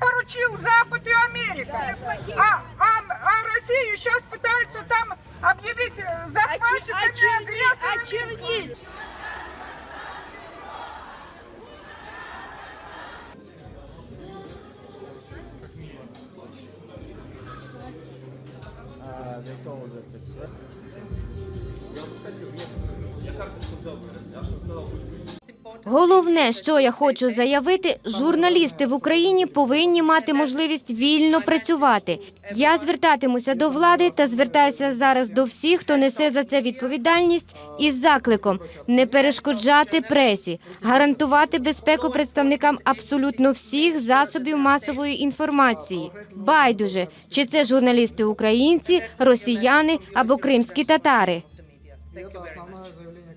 Поручил Запад и Америка. А, а, а Россию сейчас пытаются там объявить захватчиками, агрессорами. Очернить. They told us that it's Головне, що я хочу заявити, журналісти в Україні повинні мати можливість вільно працювати. Я звертатимуся до влади та звертаюся зараз до всіх, хто несе за це відповідальність, із закликом не перешкоджати пресі, гарантувати безпеку представникам абсолютно всіх засобів масової інформації. Байдуже, чи це журналісти українці, росіяни або кримські татари. Thank и это основное заявление